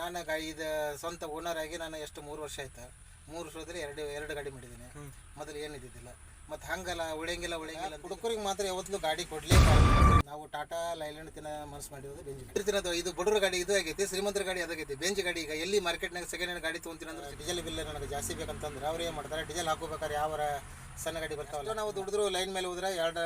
ನಾನು ಗಾಡಿ ಇದು ಸ್ವಂತ ಓನರ್ ಆಗಿ ನಾನು ಎಷ್ಟು ಮೂರು ವರ್ಷ ಆಯ್ತು? ಮೂರು ವರ್ಷದಲ್ಲಿ ಎರಡು ಎರಡು ಗಾಡಿ ಮಾಡಿದ್ದೀನಿ. ಮೊದಲು ಏನಿದ್ದಿದ್ದಿಲ್ಲ. ಮತ್ತು ಹಂಗಲ್ಲ ಉಳಿಯಂಗಿಲ್ಲ ಉಳಿಯಂಗಿಲ್ಲ ಹುಡುಗರಿಗೆ ಮಾತ್ರ ಯಾವತ್ತೂ ಗಾಡಿ ಕೊಡ್ಲಿ ನಾವು ಟಾಟಾ ಲೈಲ್ಯಾಂಡ್ ತಿನ್ನ ಮನಸ್ಸು ಮಾಡಿರೋದು ಬೆಂಜ್ ತಿನ್ನೋದು ಇದು ಬಡವ್ರ ಗಾಡಿ ಇದು ಆಗೈತಿ ಶ್ರೀಮಂತರ ಗಾಡಿ ಅದಾಗೈತಿ. ಬೆಂಜ್ ಗಾಡಿ ಈಗ ಎಲ್ಲಿ ಮಾರ್ಕೆಟ್ನಾಗ ಸೆಕೆಂಡ್ ಹ್ಯಾಂಡ್ ಗಾಡಿ ತೊಗೊಂತೀನಿ ಅಂದ್ರೆ ಡೀಸೆಲ್ ಬಿಲ್ ನನಗೆ ಜಾಸ್ತಿ ಬೇಕಂತಂದ್ರೆ ಅವ್ರು ಏನು ಮಾಡ್ತಾರೆ? ಡೀಸೆಲ್ ಹಾಕೋಬೇಕಾದ್ರೆ ಯಾವ ಸಣ್ಣ ಗಾಡಿ ಬರ್ತಾವಲ್ಲ? ನಾವು ದುಡಿದ್ರು ಲೈನ್ ಮೇಲೆ ಹೋದ್ರೆ ಎರಡು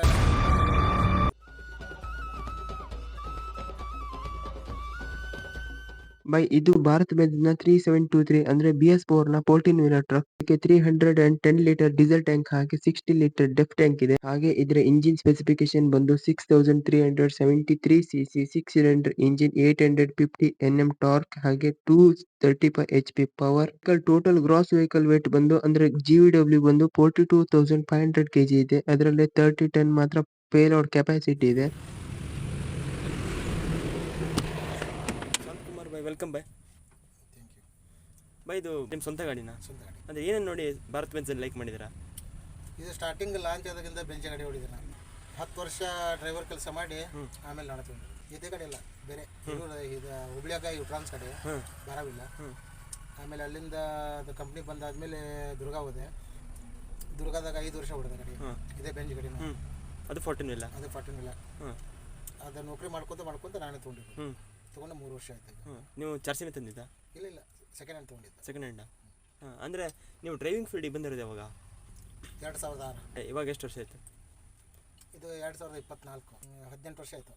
ಬೈ ಇದು ಭಾರತ್ ಬೆಂಜ್ನ ತ್ರೀ ಸೆವೆನ್ ಟೂ ತ್ರೀ ಅಂದ್ರೆ B S ಫೋರ್ನ fourteen wheeler truck three hundred and ten litre diesel tank ಹಾಗೆ ಸಿಕ್ಸ್ಟಿ ಲೀಟರ್ ಡೆಫ್ ಟ್ಯಾಂಕ್ ಇದೆ. ಹಾಗೆ ಇದರ ಇಂಜಿನ್ ಸ್ಪೆಸಿಫಿಕೇಶನ್ ಬಂದು six thousand three hundred seventy three C C six cylinder engine eight hundred fifty N M torque ಹಾಗೆ two thirty five H P power total gross vehicle weight ಬಂದು ಅಂದ್ರೆ G V W ಬಂದು forty two thousand five hundred KG ಇದೆ. ಅದರಲ್ಲಿ thirty ton ಮಾತ್ರ payload capacity ಇದೆ. Welcome bye thank you bye ಇದು ನಿಮ್ಮ ಸ್ವಂತ ಗಾಡಿನ? ಸ್ವಂತ ಗಾಡಿ. ಅಂದರೆ ಏನೇನು ನೋಡಿ ಭಾರತ್ ಬೆಂಜಲ್ಲಿ ಲೈಕ್ ಮಾಡಿದ್ದೀರಾ ಇದು ಸ್ಟಾರ್ಟಿಂಗ್ ಲಾಂಚ್ ಆದಾಗಿಂದ ಬೆಂಚ್ ಗಾಡಿ ಹೊಡಿದೆ ನಾನು ಹತ್ತು ವರ್ಷ ಡ್ರೈವರ್ ಕೆಲಸ ಮಾಡಿ ಆಮೇಲೆ ನಾನು ತೊಗೊಂಡೆ ಇದೇ ಕಡೆ ಇಲ್ಲ ಬೇರೆ ಇದು ಹುಬ್ಳಿಯಾಗ ಇವು ಟ್ರಾನ್ಸ್ ಕಡೆ ಬರವಿಲ್ಲ ಆಮೇಲೆ ಅಲ್ಲಿಂದ ಅದು ಕಂಪ್ನಿ ಬಂದಾದ್ಮೇಲೆ ದುರ್ಗಾ ಹೋದೆ. ದುರ್ಗಾದಾಗ ಐದು ವರ್ಷ ಹೊಡೆದ ಗಾಡಿ. ಇದೇ ಬೆಂಚ್ ಗಾಡಿ ಅದು ಫೋರ್ಟಿನ್ ಇಲ್ಲ. ಅದು ಫಾರ್ಟಿನ್ ಇಲ್ಲ. ಹ್ಞೂ ಅದು ನೌಕರಿ ಮಾಡ್ಕೊತ ಮಾಡ್ಕೊತ ನಾನೇ ತೊಗೊಂಡಿದ್ದೆ ತೊಗೊಂಡು ಮೂರು ವರ್ಷ ಆಯ್ತು ಈಗ. ಹ್ಞೂ ನೀವು ಚರ್ಚಿನ ತಂದಿದ್ದ? ಇಲ್ಲ ಇಲ್ಲ. ಸೆಕೆಂಡ್ ಹ್ಯಾಂಡ್ ತಗೊಂಡಿದ್ದ. ಸೆಕೆಂಡ್ ಹ್ಯಾಂಡ್ ಹಾಂ ಅಂದರೆ ನೀವು ಡ್ರೈವಿಂಗ್ ಫೀಲ್ಡಿಗೆ ಬಂದಿರೋದು ಯಾವಾಗ? ಎರಡು ಸಾವಿರದ ಆರು. ಏ, ಇವಾಗ ಎಷ್ಟು ವರ್ಷ ಆಯಿತು? ಇದು ಎರಡು ಸಾವಿರದ ಇಪ್ಪತ್ನಾಲ್ಕು. ಹದಿನೆಂಟು ವರ್ಷ ಆಯಿತು.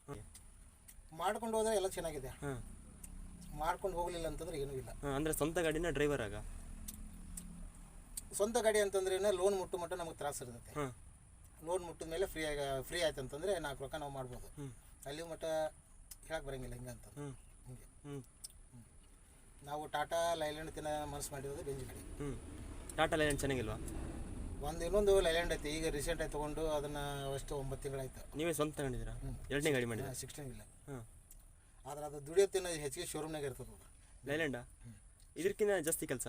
ಮಾಡ್ಕೊಂಡು ಹೋದ್ರೆ ಎಲ್ಲ ಚೆನ್ನಾಗಿದೆ. ಹಾಂ. ಮಾಡ್ಕೊಂಡು ಹೋಗಲಿಲ್ಲ ಅಂತಂದ್ರೆ ಏನೂ ಇಲ್ಲ. ಹಾಂ ಅಂದರೆ ಸ್ವಂತ ಗಾಡಿನ ಡ್ರೈವರ್ ಆಗ? ಸ್ವಂತ ಗಾಡಿ ಅಂತಂದ್ರೆ ಲೋನ್ ಮುಟ್ಟು ಮಟ್ಟ ನಮಗೆ ತ್ರಾಸ ಇರ್ತೈತೆ. ಹಾಂ. ಲೋನ್ ಮುಟ್ಟಿದ ಮೇಲೆ ಫ್ರೀ ಆಗ ಫ್ರೀ ಆಯ್ತು ಅಂತಂದ್ರೆ ನಾಲ್ಕು ರೊಕ್ಕ ನಾವು ಮಾಡ್ಬೋದು. ಅಲ್ಲಿ ಮಟ್ಟ ಹೇಳಕ್ ಬರಂಗಿಲ್ಲ ಹಿಂಗೆ ಅಂತ. ಹಿಂಗೆ. ನಾವು ಟಾಟಾ ಲೈಲ್ಯಾಂಡ್ ತಿನ್ನ ಮನಸ್ಸು ಮಾಡಿರೋದು ಬೆಂಜ್ ಗಾಡಿ ಟಾಟಾ ಲೈಲ್ಯಾಂಡ್ ಚೆನ್ನಾಗಿಲ್ವಾ? ಒಂದು ಇನ್ನೊಂದು ಲೈಲ್ಯಾಂಡ್ ಐತಿ ಈಗ ರೀಸೆಂಟ್ ಆಗಿ ತೊಗೊಂಡು ಅದನ್ನ ಅಷ್ಟು ಒಂಬತ್ತು ತಿಂಗಳಾಯ್ತು. ನೀವೇ ಸ್ವಂತ ತಗೊಂಡಿದ್ದೀರಾ? ಎರಡನೇ ಗಾಡಿ ಮಾಡಿ ಸಿಕ್ಸ್ಟೀನ್ ಇಲ್ಲ. ಹಾಂ. ಆದ್ರೆ ಅದು ದುಡಿಯೋತಿನ ಹೆಚ್ಚಿಗೆ ಶೋರೂಮ್ನಾಗ ಇರ್ತದೆ ಲೈಲ್ಯಾಂಡಾ? ಇದಕ್ಕಿಂತ ಜಾಸ್ತಿ ಕೆಲಸ?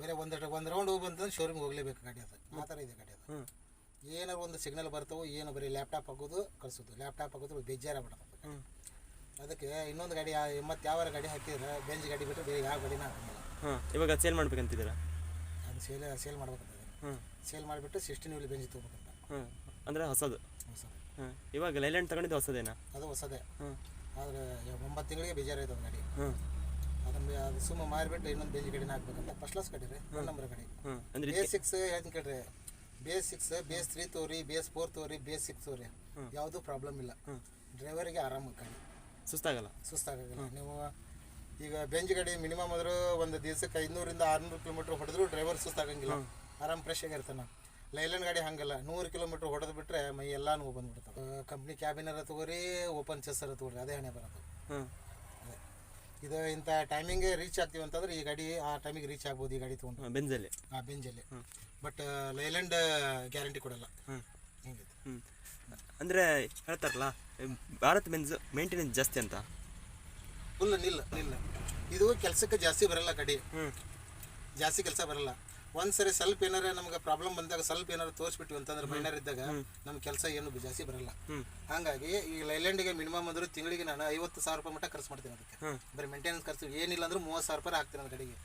ಬೇರೆ ಒಂದ್ ಒಂದು ರೌಂಡ್ ಬಂತಂದ್ರೆ ಶೋರೂಮ್ಗೆ ಹೋಗ್ಲೇಬೇಕು ಗಾಡಿ ಅದು. ಆ ಥರ ಇದೆ ಗಾಡಿ ಅದು. ಏನಾರು ಒಂದು ಸಿಗ್ನಲ್ ಬರ್ತಾವೆ ಏನು ಬರೀ ಲ್ಯಾಪ್ಟಾಪ್ ಹಾಕೋದು ಕಳ್ಸೋದು. ಲ್ಯಾಪ್ಟಾಪ್ ಹಾಕೋದು ಬೇಜಾರಾಗ್ಬಿಡೋದು ಅದಕ್ಕೆ ಇನ್ನೊಂದು ಗಾಡಿ ಮತ್ತು ಯಾವ ಗಾಡಿ ಹಾಕಿದ್ರೆ ಬೆಂಜ್ ಗಾಡಿ ಬಿಟ್ಟು ಬೇರೆ ಯಾವ ಗಾಡಿನ ಹಾಕಲ್ಲ. ಹಾಂ ಇವಾಗ ಸೇಲ್ ಮಾಡ್ಬೇಕಂತಿದ್ದೀರಾ? ಅದು ಸೇಲ್ ಸೇಲ್ ಮಾಡ್ಬೇಕಂತ ಹ್ಞೂ ಸೇಲ್ ಮಾಡಿಬಿಟ್ಟು ಸಿಕ್ಸ್ಟೀನ್ ವೀಲ್ ಬೆಂಜ್ ತೊಗೋಬೇಕಂತ. ಅಂದ್ರೆ ಅಂದರೆ ಹೊಸದು? ಹೊಸ ಹಾಂ ಇವಾಗ ಲೈಲ್ಯಾಂಡ್ ತಗೊಂಡಿದ್ದು ಹೊಸದೇನಾ? ಅದು ಹೊಸದೇ. ಆದ್ರೆ ಆದರೆ ಒಂಬತ್ತು ತಿಂಗಳಿಗೆ ಬೇಜಾರಾಯ್ತು ಅದು ಗಾಡಿ. ಹಾಂ ಅದನ್ನ ಅದು ಸುಮ್ಮ ಮಾರಿಬಿಟ್ಟು ಇನ್ನೊಂದು ಬೆಂಜ್ ಗಾಡಿನ ಹಾಕ್ಬೇಕಂತ. ಫಸ್ಟ್ ಕ್ಲಾಸ್ ಗಾಡಿ ರೀ ಒನ್ ನಂಬರ್ ಗಾಡಿ. ಹಾಂ ಅಂದರೆ ಬಿ ಸಿಕ್ಸ್ ಹೇಳ್ತೀನಿ ಕೇಳ್ರಿ. B S six B S three ತೋರಿ ಬಿ ಎಸ್ ಫೋರ್ ತೋರಿ ಬಿ ಎಸ್ ಸಿಕ್ಸ್ ತೋರಿ ಯಾವುದೂ ಪ್ರಾಬ್ಲಮ್ ಇಲ್ಲ. ಡ್ರೈವರಿಗೆ ಆರಾಮ ಕಣ್ಣು ಸುಸ್ತಾಗಲ್ಲ? ಸುಸ್ತಾಗಲ್ಲ. ನೀವು ಈಗ ಬೆಂಜ್ ಗಾಡಿ ಮಿನಿಮಮ್ ಆದರೂ ಒಂದು ದಿವಸಕ್ಕೆ ಐನೂರಿಂದ ಆರುನೂರು ಕಿಲೋಮೀಟ್ರ್ ಹೊಡೆದ್ರು ಡ್ರೈವರ್ ಸುಸ್ತಾಗಂಗಿಲ್ಲ. ಆರಾಮ್ ಫ್ರೆಶ್ ಆಗಿರ್ತಾನೆ ಲೈಲನ್ ಗಾಡಿ ಹಂಗಲ್ಲ. ನೂರು ಕಿಲೋಮೀಟ್ರ್ ಹೊಡೆದು ಬಿಟ್ರೆ ಮೈ ಎಲ್ಲ ನೋವು ಬಂದ್ಬಿಡ್ತಾವೆ. ಕಂಪ್ನಿ ಕ್ಯಾಬಿನರ ತಗೋರಿ ಓಪನ್ ಚೆಸ್ಸರ ತಗೋರಿ ಅದೇ ಹಣೆ ಬರೋದು. ಇದು ಇಂಥ ಟೈಮಿಂಗ್ ರೀಚ್ ಆಗ್ತೀವಿ ಅಂತಂದ್ರೆ ಈ ಗಾಡಿ ಆ ಟೈಮಿಗೆ ರೀಚ್ ಆಗ್ಬೋದು ಈ ಗಾಡಿ ತೊಗೊಂಡು. ಬೆಂಜಲ್ಲಿ? ಆ ಬೆಂಜಲ್ಲಿ. ಬಟ್ ಲೈಲ್ಯಾಂಡ್ ಗ್ಯಾರಂಟಿ ಕೊಡಲ್ಲ. ಅಂದರೆ ಹೇಳ್ತಾರಲ್ಲ ಭಾರತ್ ಮೆನ್ಸ್ ಮೇಂಟೆನೆನ್ಸ್ ಜಾಸ್ತಿ ಅಂತ. ಫುಲ್ ನಿಲ್ಲ ನಿಲ್ಲ ಇದು ಕೆಲಸಕ್ಕೆ ಜಾಸ್ತಿ ಬರಲ್ಲ ಕಡೆ. ಹ್ಞೂ ಜಾಸ್ತಿ ಕೆಲಸ ಬರಲ್ಲ. ಒಂದ್ಸರಿ ಸ್ವಲ್ಪ ಏನಾರ ನಮ್ಗೆ ಪ್ರಾಬ್ಲಮ್ ಬಂದಾಗ ಸ್ವಲ್ಪ ಏನಾರ ತೋರಿಸ್ಬಿಟ್ವಿ ಅಂತಂದ್ರೆ ಮೈನರ್ ಇದ್ದಾಗ ನಮ್ಮ ಕೆಲಸ ಏನು ಜಾಸ್ತಿ ಬರಲ್ಲ. ಹಂಗಾಗಿ ಈ ಲೈಲ್ಯಾಂಡಿಗೆ ಮಿನಿಮಮ್ ಅಂದ್ರೆ ತಿಂಗಳಿಗೆ ನಾನು ಐವತ್ತು ಸಾವಿರ ರೂಪಾಯಿ ಮಟ್ಟ ಖರ್ಚು ಮಾಡ್ತೀನಿ ಅದಕ್ಕೆ. ಬರೀ ಮೇಂಟೆನೆನ್ಸ್ ಖರ್ಚು ಏನಿಲ್ಲ ಅಂದ್ರೆ ಮೂವತ್ತು ಸಾವಿರ ರೂಪಾಯಿ ಹಾಕ್ತೀನಿ ನನ್ನ ಕಡೆಗೆ.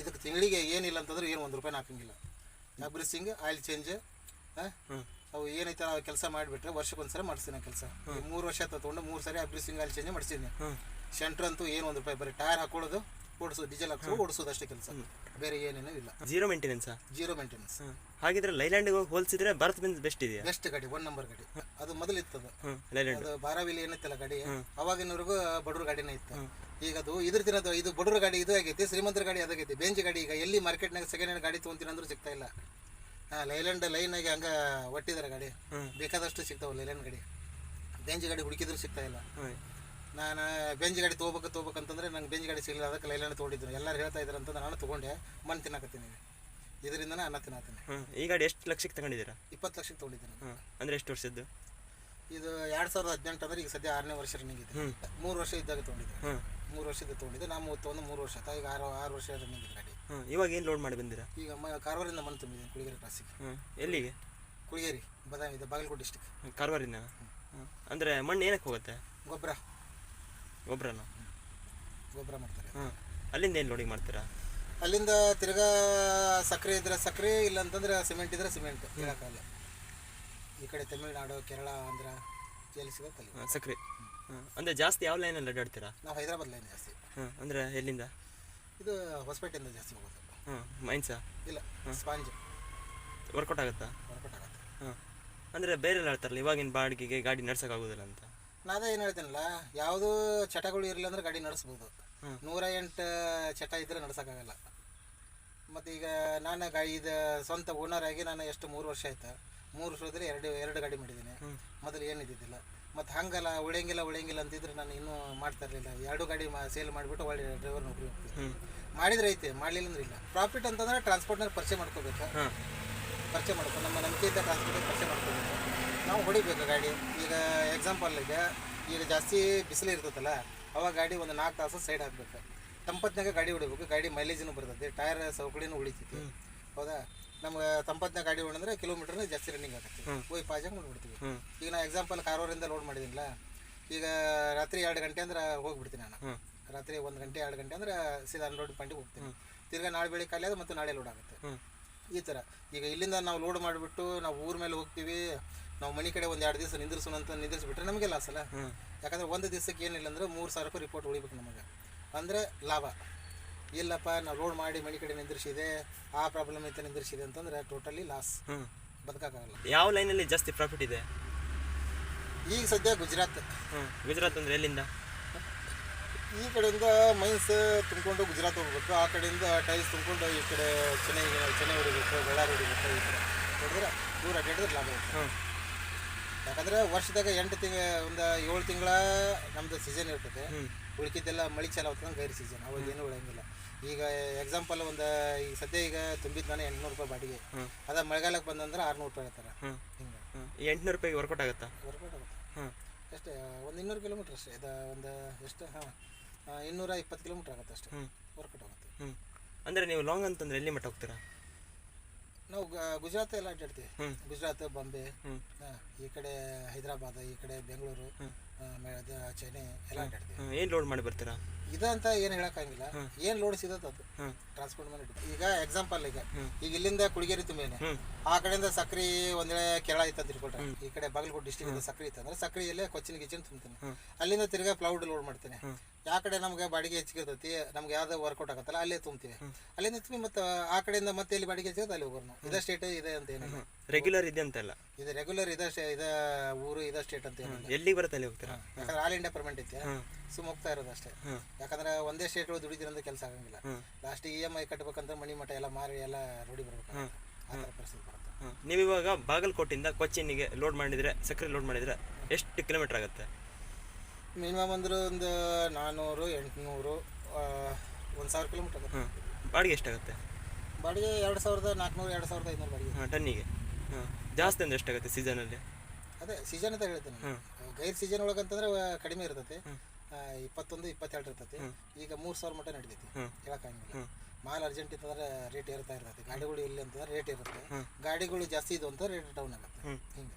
ಇದಕ್ಕೆ ತಿಂಗಳಿಗೆ ಏನಿಲ್ಲ ಅಂತಂದ್ರೆ ಏನು ಒಂದು ರೂಪಾಯಿ ಹಾಕಂಗಿಲ್ಲ. ಅಬ್ರಿಸಿಂಗ್ ಆಯಿಲ್ ಚೇಂಜ್ ಅವು ಏನೈತೆ ನಾವು ಕೆಲಸ ಮಾಡಿಬಿಟ್ರೆ ವರ್ಷಕ್ಕೊಂದ್ಸರಿ ಮಾಡಿಸ್ತೀನಿ ಕೆಲಸ. ಮೂರು ವರ್ಷ ತಗೊಂಡು ಮೂರು ಸರಿ ಅಬ್ರಿಸಿಂಗ್ ಸಿಂಗಲ್ ಚೇಂಜ್ ಮಾಡಿಸ್ತೀನಿ ಹ್ಞೂ ಸೆಂಟ್ರ್ ಅಂತೂ ಏನು ಒಂದು ರೂಪಾಯಿ ಬರೀ ಟೈರ್ ಹಾಕೊಳ್ಳೋದು ಓಡಿಸೋದು ಡೀಸೆಲ್ ಹಾಕ್ಸೋ ಓಡಿಸೋದು ಅಷ್ಟೇ ಕೆಲಸ. ಬೇರೆ ಏನೇನೂ ಇಲ್ಲ. ಜೀರೋ ಮೇಂಟೆನೆನ್ಸ್ ಜೀರೋ ಮೇಂಟೆನೆನ್ಸ್ ಹಾಗಿದ್ರೆ ಲೈಲ್ಯಾಂಡ್ ಹೋಗಿ ಹೋಲಿಸಿದ್ರೆ ಭಾರತ್ ಬಿಂದ್ ಬೆಸ್ಟ್ ಇದೆಯಾ? ಬೆಸ್ಟ್ ಗಾಡಿ ಒನ್ ನಂಬರ್ ಗಾಡಿ. ಅದು ಮೊದಲು ಇತ್ತದು ಅದು ಬಾರಾವಿಲಿ ಏನಿತ್ತಲ್ಲ ಗಾಡಿ ಅವಾಗಿನವರೆಗೂ ಬಡವ್ರ ಗಾಡಿನೇ ಇತ್ತು. ಈಗ ಅದು ಇದ್ರ ದಿನದ ಇದು ಬಡವ್ರ ಗಾಡಿ ಇದು ಆಗೈತಿ ಶ್ರೀಮಂತರ ಗಾಡಿ ಅದಾಗೈತಿ ಬೆಂಜ್ ಗಾಡಿ ಈಗ ಎಲ್ಲಿ ಮಾರ್ಕೆಟ್ನಾಗ ಸೆಕೆಂಡ್ ಹ್ಯಾಂಡ್ ಗಾಡಿ ತೊಗೊಂತೀನಿ ಅಂದ್ರೂ ಸಿಗ್ತಾ ಇಲ್ಲ. ಲೈಲ್ಯಾಂಡ್ ಲೈನಾಗಿ ಹಂಗ ಒಟ್ಟಿದ್ದಾರೆ ಗಾಡಿ. ಬೇಕಾದಷ್ಟು ಸಿಗ್ತಾವೆ ಲೈಲ್ಯಾಂಡ್ ಗಾಡಿ. ಬೆಂಜ್ ಗಾಡಿ ಹುಡುಕಿದ್ರು ಸಿಗ್ತಾ ಇಲ್ಲ. ನಾನು ಬೆಂಜ್ ಗಾಡಿ ತೊಗೋಬೇಕು ತೊಗೋಬೇಕಂತಂದ್ರೆ ನಂಗೆ ಬೆಂಜ್ ಗಾಡಿ ಸಿಗಲಿಲ್ಲ ಅದಕ್ಕೆ ಲೈಲ್ಯಾಂಡ್ ತೊಗೊಂಡಿದ್ರು ಎಲ್ಲರೂ ಹೇಳ್ತಾ ಇದ್ರು ಅಂತ ನಾನು ತೊಗೊಂಡೆ. ಮಣ್ಣು ತಿನ್ನಕತ್ತೀನಿ ಇದರಿಂದನೇ ಅನ್ನ ತಿನ್ನತ್ತೀನಿ ಈ ಗಾಡಿ ಎಷ್ಟು ಲಕ್ಷಕ್ಕೆ ತಗೊಂಡಿದ್ದೀರಾ? ಇಪ್ಪತ್ತು ಲಕ್ಷಕ್ಕೆ ತೊಗೊಂಡಿದ್ದೀನಿ. ಅಂದ್ರೆ ಎಷ್ಟು ವರ್ಷದ್ದು? ಇದು ಎರಡು ಸಾವಿರದ ಹದಿನೆಂಟು ಅಂದ್ರೆ ಈಗ ಸದ್ಯ ಆರನೇ ವರ್ಷ ರನ್ನಿಂಗ್ ಇದೆ. ಮೂರು ವರ್ಷ ಇದ್ದಾಗ ತೊಗೊಂಡಿದ್ದೆ. ಮೂರು ವರ್ಷದ ತೊಗೊಂಡಿದ್ದೆ. ನಾ ಮೂವತ್ತೊಂದು ಮೂರು ವರ್ಷ ಆಯ್ತು. ಈಗ ಆರು ಆರು ವರ್ಷ ರನ್ನಿಂಗ್ ಇದೆ ಗಾಡಿ. ಹಾಂ ಇವಾಗ ಏನು ಲೋಡ್ ಮಾಡಿ ಬಂದಿರಾ? ಈಗ ಮ ಕಾರವಾರಿಂದ ಮಣ್ಣು ತುಂಬಿದ್ದೀನಿ ಕುಳಿಗೇರಿ ಕ್ಲಾಸಿಗೆ ಹಾಂ ಎಲ್ಲಿಗೆ? ಕುಳಿಗೇರಿ ಬದಾಮಿ ಇದೆ ಬಾಗಲಕೋಟೆ ಡಿಸ್ಟಿಕ್ ಕಾರವಾರಿಂದ ಹಾಂ ಅಂದರೆ ಮಣ್ಣು ಏನಕ್ಕೆ ಹೋಗುತ್ತೆ? ಗೊಬ್ಬರ. ಗೊಬ್ಬರನ? ಗೊಬ್ಬರ ಮಾಡ್ತಾರೆ. ಹಾಂ ಅಲ್ಲಿಂದ ಏನು ಲೋಡಿಂಗ್ ಮಾಡ್ತೀರಾ? ಅಲ್ಲಿಂದ ತಿರ್ಗಾ ಸಕ್ಕರೆ ಇದ್ರೆ ಸಕ್ಕರೆ ಇಲ್ಲ ಅಂತಂದ್ರೆ ಸಿಮೆಂಟ್ ಇದ್ರೆ ಸಿಮೆಂಟ್ ಹೇಳೋಕ್ಕಲ್ಲ ಈ ಕಡೆ ತಮಿಳುನಾಡು ಕೇರಳ ಆಂಧ್ರ ಎಲ್ಲಿ ಸಿಗುತ್ತೆ ಸಕ್ಕರೆ ಹಾಂ ಸಕ್ರೆ ಹಾಂ ಅಂದರೆ ಜಾಸ್ತಿ ಯಾವ ಲೈನಲ್ಲಿ ಅಡ್ಡಾಡ್ತೀರಾ? ನಾವು ಹೈದರಾಬಾದ್ ಲೈನ್ ಜಾಸ್ತಿ. ಹಾಂ ಅಂದರೆ ಎಲ್ಲಿಂದ? ಇದು ಹೊಸಪೇಟೆಯಿಂದ ಜಾಸ್ತಿ ಹೋಗುತ್ತೆ ಹಾಂ ಮೈನ್ಸಾ? ಇಲ್ಲ ಸ್ಪಾಂಜ್. ವರ್ಕೌಟ್ ಆಗುತ್ತಾ? ವರ್ಕೌಟ್ ಆಗುತ್ತೆ. ಹಾಂ ಅಂದರೆ ಬೇರೆಲ್ಲ ಹೇಳ್ತಾರಲ್ಲ ಇವಾಗಿನ ಬಾಡಿಗೆಗೆ ಗಾಡಿ ನಡ್ಸೋಕ್ಕಾಗೋದಿಲ್ಲ ಅಂತ. ನಾವೇ ಏನು ಹೇಳ್ತೀನಲ್ಲ ಯಾವುದು ಚಟಗಳು ಇರಲಿಲ್ಲ ಅಂದ್ರೆ ಗಾಡಿ ನಡೆಸ್ಬೋದು. ನೂರ ಎಂಟು ಚಟ ಇದ್ದರೆ ನಡ್ಸೋಕ್ಕಾಗಲ್ಲ. ಮತ್ತು ಈಗ ನಾನು ಗಾಡಿ ಇದು ಸ್ವಂತ ಓನರ್ ಆಗಿ ನಾನು ಎಷ್ಟು ಮೂರು ವರ್ಷ ಆಯ್ತು? ಮೂರು ವರ್ಷದಲ್ಲಿ ಎರಡು ಎರಡು ಗಾಡಿ ಮಾಡಿದ್ದೀನಿ. ಮೊದಲು ಏನಿದ್ದಿದ್ದಿಲ್ಲ. ಮತ್ತು ಹಂಗಲ್ಲ ಉಳಿಯಂಗಿಲ್ಲ ಉಳಿಯಂಗಿಲ್ಲ ಅಂತಿದ್ರೆ ನಾನು ಇನ್ನೂ ಮಾಡ್ತಾ ಇರಲಿಲ್ಲ. ಎರಡು ಗಾಡಿ ಮಾ ಸೇಲ್ ಮಾಡಿಬಿಟ್ಟು ಒಳ್ಳೆ ಡ್ರೈವರ್ ನೌಕರಿ ಹೋಗ್ತೀನಿ. ಮಾಡಿದ್ರೆ ಐತೆ ಮಾಡಲಿಲ್ಲ ಅಂದ್ರೆ ಇಲ್ಲ. ಪ್ರಾಫಿಟ್ ಅಂತಂದ್ರೆ ಟ್ರಾನ್ಸ್ಪೋರ್ಟ್ನಾಗ ಪರಿಚಯ ಮಾಡ್ಕೋಬೇಕು. ಪರಿಚಯ ಮಾಡ್ಕೊ ನಮ್ಮ ನಂಬಿಕೆ ಇದ್ದ ಟ್ರಾನ್ಸ್ಪೋರ್ಟ್ ಪರಿಚಯ ಮಾಡ್ಕೋಬೇಕು. ನಾವು ಹೊಡಿಬೇಕು ಗಾಡಿ. ಈಗ ಎಕ್ಸಾಂಪಲ್ ಈಗ ಈಗ ಜಾಸ್ತಿ ಬಿಸಿಲು ಇರ್ತದಲ್ಲ ಅವಾಗ ಗಾಡಿ ಒಂದು ನಾಲ್ಕು ತಾಸು ಸೈಡ್ ಹಾಕ್ಬೇಕು. ತಂಪತ್ನಾಗ ಗಾಡಿ ಹೊಡಿಬೇಕು. ಗಾಡಿ ಮೈಲೇಜ್ನು ಬರ್ತದೆ ಟೈರ್ ಸೌಕಳಿನೂ ಉಳಿತೈತಿ. ಹೌದಾ? ನಮ್ಗೆ ತಂಪತ್ನಾಗ ಗಾಡಿ ಓಡಂದ್ರೆ ಕಿಲೋಮೀಟರ್ ಜಾಸ್ತಿ ರನ್ನಿಂಗ್ ಆಗುತ್ತೆ. ಹೋಗಿ ಪಾಜಾಗ ಮಾಡ್ಬಿಡ್ತೀವಿ. ಈಗ ನಾ ಎಕ್ಸಾಂಪಲ್ ಕಾರವಾರಿಂದ ಲೋಡ್ ಮಾಡಿದಿನಲ್ಲ ಈಗ ರಾತ್ರಿ ಎರಡು ಗಂಟೆ ಅಂದ್ರೆ ಹೋಗ್ಬಿಡ್ತೀನಿ ನಾನು. ರಾತ್ರಿ ಒಂದು ಗಂಟೆ ಎರಡು ಗಂಟೆ ಅಂದ್ರೆ ಸೀದಾ ಅನ್ಲೋಡ್ ಪಾಯಿಂಟಿಗೆ ಹೋಗ್ತೀನಿ. ತಿರ್ಗಾ ನಾಳೆ ಬೆಳಿಗ್ಗೆ ಖಾಲಿ ಆದ್ರೆ ಮತ್ತೆ ನಾಳೆ ಲೋಡ್ ಆಗುತ್ತೆ. ಈ ಥರ ಈಗ ಇಲ್ಲಿಂದ ನಾವು ಲೋಡ್ ಮಾಡಿಬಿಟ್ಟು ನಾವು ಊರ ಮೇಲೆ ಹೋಗ್ತೀವಿ ನಾವು ಮನೆ ಕಡೆ ಒಂದು ಎರಡು ದಿವಸ ನಿಂದಿರ್ಸೋಣ ಅಂತ ನಿಂದಿರ್ಸ್ಬಿಟ್ರೆ ನಮಗೆ ಲಾಸ್ ಅಲ್ಲ. ಯಾಕಂದ್ರೆ ಒಂದು ದಿವಸಕ್ಕೆ ಏನಿಲ್ಲ ಅಂದ್ರೆ ಮೂರು ಸಾವಿರ ರೂಪಾಯಿ ರಿಪೋರ್ಟ್ ಉಳಿಬೇಕು ನಮಗೆ. ಅಂದರೆ ಲಾಭ. ಇಲ್ಲಪ್ಪ ನಾವು ರೋಡ್ ಮಾಡಿ ಮನೆ ಕಡೆ ನಿಂದಿರ್ಸಿದೆ ಆ ಪ್ರಾಬ್ಲಮ್ ಐತೆ ನಿಂದಿರ್ಸಿದೆ ಅಂತಂದ್ರೆ ಟೋಟಲಿ ಲಾಸ್ ಹ್ಞೂ ಬದುಕೋಕ್ಕಾಗಲ್ಲ ಯಾವ ಲೈನಲ್ಲಿ ಜಾಸ್ತಿ ಪ್ರಾಫಿಟ್ ಇದೆ? ಈಗ ಸದ್ಯ ಗುಜರಾತ್. ಹ್ಞೂ ಗುಜರಾತ್ ಅಂದ್ರೆ ಎಲ್ಲಿಂದ? ಈ ಕಡೆಯಿಂದ ಮೈನ್ಸ್ ತುಂಬಿಕೊಂಡು ಗುಜರಾತ್ ಹೋಗ್ಬೇಕು ಆ ಕಡೆಯಿಂದ ಟೈಲ್ಸ್ ತುಂಬಿಕೊಂಡು ಈ ಕಡೆ ಚೆನ್ನೈ ಚೆನ್ನೈ ಹೊಡಿಬೇಕು ಬಳ್ಳಾರಿ ಹೊಡಿಬೇಕು ಈ ಕಡೆ. ಹೊಡೆದ್ರೆ ದೂರ ಅಡ್ಡಾಡಿದ್ರೆ ಲಾಭ ಐತೆ ಹ್ಞೂ ಯಾಕಂದ್ರೆ ವರ್ಷದಾಗ ಎಂಟು ತಿಂಗ ಒಂದು ಏಳು ತಿಂಗಳ ನಮ್ದು ಸೀಸನ್ ಇರ್ತದೆ. ಉಳಿಕಿದ್ದೆಲ್ಲ ಮಳಿ ಚಾಲ ಗೈರ್ ಸೀಸನ್ ಅವಾಗ ಏನು ಉಳಿಯಂಗಿಲ್ಲ. ಈಗ ಎಕ್ಸಾಂಪಲ್ ಒಂದು ಈಗ ಸದ್ಯ ಈಗ ತುಂಬಿದ್ದು ನಾನು ಎಂಟ್ನೂರು ರೂಪಾಯಿ ಬಾಡಿಗೆ. ಅದ ಮಳೆಗಾಲಕ್ಕೆ ಬಂದಂದ್ರೆ ಆರ್ನೂರು ರೂಪಾಯಿ ಹೇಳ್ತಾರೆ. ಹಿಂಗೆ. ಎಂಟುನೂರು ರೂಪಾಯಿಗೆ ವರ್ಕೌಟ್ ಆಗುತ್ತಾ? ವರ್ಕೌಟ್ ಆಗುತ್ತೆ. ಅಷ್ಟೇ ಒಂದು ಇನ್ನೂರು ಕಿಲೋಮೀಟ್ರ್ ಅಷ್ಟೇ. ಇದು ಒಂದು ಎಷ್ಟು ಹಾಂ ಇನ್ನೂರ ಇಪ್ಪತ್ತು ಕಿಲೋಮೀಟ್ರ್ ಆಗುತ್ತೆ ಅಷ್ಟೇ. ವರ್ಕೌಟ್ ಆಗುತ್ತೆ. ಹ್ಞೂ ಅಂದರೆ ನೀವು ಲಾಂಗ್ ಅಂತಂದ್ರೆ ಎಲ್ಲಿ ಮಟ್ಟ ಹೋಗ್ತೀರಾ? ನಾವು ಗುಜರಾತ್ ಎಲ್ಲ ಅಡ್ಡಾಡ್ತೀವಿ. ಗುಜರಾತ್ ಬಾಂಬೆ ಈ ಕಡೆ ಹೈದರಾಬಾದ್ ಈ ಕಡೆ ಬೆಂಗಳೂರು. ಚೆನ್ನೈ ಎಲ್ಲ ಅಡ್ಡಾಡ್ತೀವಿ ಏನು ಲೋಡ್ ಮಾಡಿ ಬರ್ತೀರಾ? ಇದಂತ ಏನು ಹೇಳಕ್ಕಾಗಿಲ್ಲ. ಏನು ಲೋಡ್ ಸಿಗತ್ತೆ ಅದು. ಟ್ರಾನ್ಸ್ಪೋರ್ಟ್ ಮೇಲೆ ಈಗ ಎಕ್ಸಾಂಪಲ್ ಈಗ. ಈಗ ಇಲ್ಲಿಂದ ಕುಡಿಗೇರಿ ತುಂಬೇನೆ ಆ ಕಡೆಯಿಂದ ಸಕ್ರಿ ಒಂದ್ ವೇಳೆ ಕೇರಳ ಇತ್ತು ಅಂತ ಈ ಕಡೆ ಬಾಗಲಕೋಟೆ ಡಿಸ್ಟಿಕ್ ಇಂದ ಸಕ್ರಿ ಇತ್ತು ಅಂದ್ರೆ ಸಕ್ರಿಯಲ್ಲೇ ಕೊಚ್ಚಿನ ಗಿಚ್ಚಿನ ತುಂಬ್ತೀನಿ. ಅಲ್ಲಿಂದ ತಿರ್ಗಾ ಪ್ಲೌಡ್ ಲೋಡ್ ಮಾಡ್ತೇನೆ. ಯಾ ಯಾವ ಕಡೆ ನಮ್ಗೆ ಬಾಡಿಗೆ ಹೆಚ್ಚಿಗೆ ಇರ್ತೈತಿ ನಮ್ಗೆ ಯಾವ್ದು ವರ್ಕೌಟ್ ಆಗತ್ತಲ್ಲ ಅಲ್ಲೇ ತುಂಬ್ತೀವಿ ಅಲ್ಲಿಂದ ತುಂಬಿ ಮತ್ತೆ ಆ ಕಡೆಯಿಂದ ಮತ್ತೆ ಇಲ್ಲಿ ಬಾಡಿಗೆ ಹೆಚ್ಚಿಗೆ ಅಲ್ಲಿ ಹೋಗೋರು ಇದೇ ಸ್ಟೇಟ್ ಇದೆ ಅಂತ ಏನಿಲ್ಲ ರೆಗ್ಯುಲರ್ ಇದೆ ಅಂತಲ್ಲ. ಇದು ರೆಗ್ಯುಲರ್ ಇದ ಇದ ಊರು ಇದ ಸ್ಟೇಟ್ ಅಂತ ಏನಿಲ್ಲ. ಎಲ್ಲಿಗೆ ಬರುತ್ತೆ ಅಲ್ಲಿ ಹೋಗ್ತೀರಾ? ಯಾಕಂದ್ರೆ ಆಲ್ ಇಂಡಿಯಾ ಪರ್ಮೆಂಟ್ ಐತೆ. ಸುಮ್ ಹೋಗ್ತಾ ಇರೋದು ಅಷ್ಟೇ. ಯಾಕಂದ್ರೆ ಒಂದೇ ಸ್ಟೇಟ್ ದುಡಿದಿರಂದ್ರೆ ಕೆಲಸ ಆಗಂಗಿಲ್ಲ. ಲಾಸ್ಟ್ ಇ ಎಂ ಐ ಕಟ್ಬೇಕಂದ್ರೆ ಮಣಿ ಮಠ ಎಲ್ಲ ಮಾರಿ ಎಲ್ಲ ರೋಡಿ ಬರ್ಬೇಕು. ಆ ಥರ ಪರಿಸ್ಥಿತಿ ಬರುತ್ತೆ. ಹ್ಞೂ ನೀವಿವಾಗ ಬಾಗಲಕೋಟೆಯಿಂದ ಕೊಚ್ಚಿನಿಗೆ ಲೋಡ್ ಮಾಡಿದ್ರೆ ಸಕ್ಕರೆ ಲೋಡ್ ಮಾಡಿದ್ರೆ ಎಷ್ಟು ಕಿಲೋಮೀಟರ್ ಆಗುತ್ತೆ? ಮಿನಿಮಮ್ ಅಂದ್ರೆ ಒಂದು ನಾನ್ನೂರು ಎಂಟುನೂರು ಒಂದು ಸಾವಿರ ಕಿಲೋಮೀಟರ್ ಬಾಡಿಗೆ ಎಷ್ಟಾಗುತ್ತೆ? ಬಾಡಿಗೆ ಎರಡು ಸಾವಿರದ ನಾಲ್ಕುನೂರು ಎರಡು ಸಾವಿರದ ಐನೂರು ಬಾಡಿಗೆ. ಟನ್ನಿಗೆ. ಜಾಸ್ತಿ ಅಂದ್ರೆ ಎಷ್ಟಾಗುತ್ತೆ ಸೀಸನಲ್ಲಿ ಅದೇ ಸೀಸನ್ ಅಂತ ಹೇಳ್ತೀನಿ. ಗೈರ್ ಸೀಸನ್ ಒಳಗೆ ಅಂತಂದ್ರೆ ಕಡಿಮೆ ಇರ್ತೈತಿ. ಇಪ್ಪತ್ತೊಂದು ಇಪ್ಪತ್ತೆರಡು ಇರ್ತೈತಿ. ಈಗ ಮೂರು ಸಾವಿರ ಮಟ್ಟ ನಡಿತೈತಿ. ಹೇಳಕ್ ಹೇಳಕ್ಕಾಗಿಲ್ಲ ಮಾಲ್ ಅರ್ಜೆಂಟ್ ಇತ್ತಂದ್ರೆ ರೇಟ್ ಏರ್ತಾ ಇರ್ತೈತಿ. ಗಾಡಿಗಳು ಇಲ್ಲಿ ಅಂತಂದ್ರೆ ರೇಟ್ ಇರುತ್ತೆ ಗಾಡಿಗಳು ಜಾಸ್ತಿ ಇದು ಅಂತ ರೇಟ್ ಡೌನ್ ಆಗುತ್ತೆ. ಹಿಂಗೆ.